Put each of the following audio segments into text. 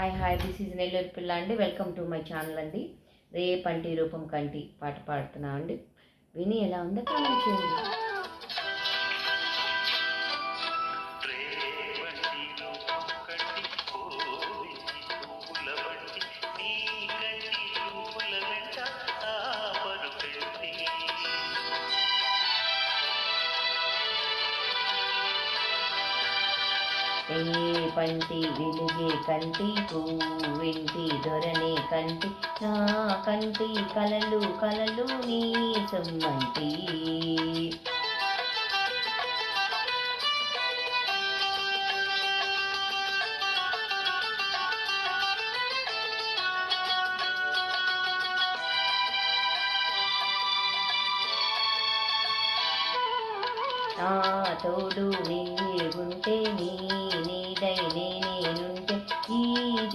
Hi hi this is Nellore పిల్ల అండి welcome to my channel అండి. రేపంటి రూపం కంటి పాట పాడుతున్నాం అండి విని ఎలా ఉందో కామెంట్ చేయండి. రేపంటి వెలుగే కంటి పువ్వింటి దొరనే కంటి నా కంటి కలలు కలలు నీ సమ్మంటి తోడు నీ ఉంటే నీ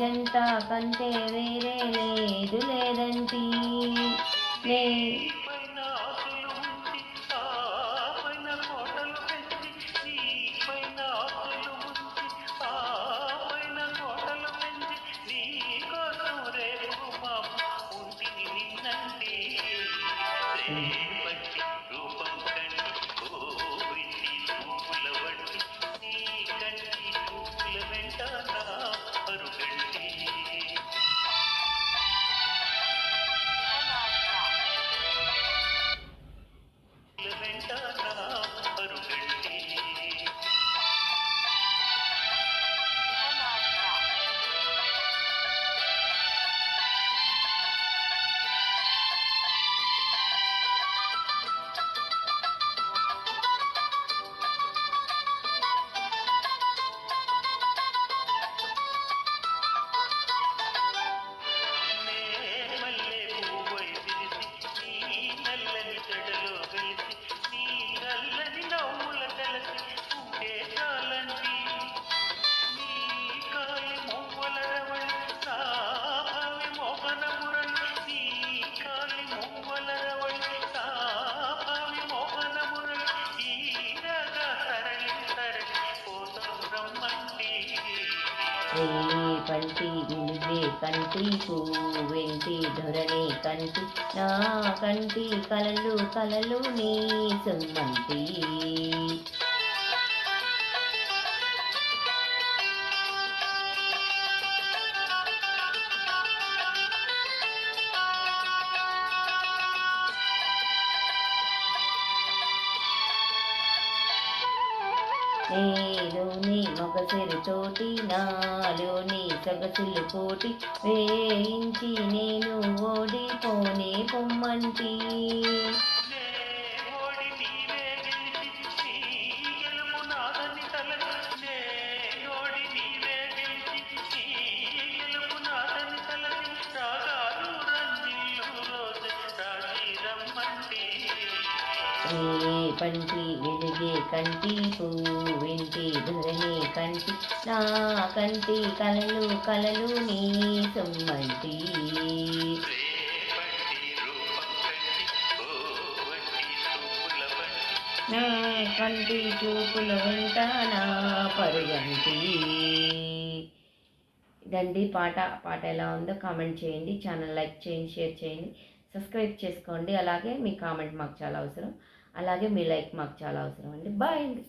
జంట కంటే వేరే లేదు లేదంటి Mm-hmm. వేణి పంటి వెలుగే కంటి వెంటి ధొరణి కంటి నా కంటి కలలు కలలు నీ సమ్మంటి నేలోని మగసిరి తోటి నాలోని సొగసులు కోటి వేయించి నేను ఓడిపోనే పొమ్మంటి పంటి వెలుగే కంటి పువ్వింటి ధరణి కంటి నా కంటి కలలు కలలు నీ సొమ్మంటి. నా కంటి చూపుల వెంట నా పరుగంటి. ఇదండి పాట. పాట ఎలా ఉందో కామెంట్ చేయండి. ఛానల్ లైక్ చేయండి షేర్ చేయండి సబ్స్క్రైబ్ చేసుకోండి. అలాగే మీ కామెంట్ మాకు చాలా అవసరం. అలాగే మీ లైక్ మాకు చాలా అవసరం అండి. బాయ్ అండి.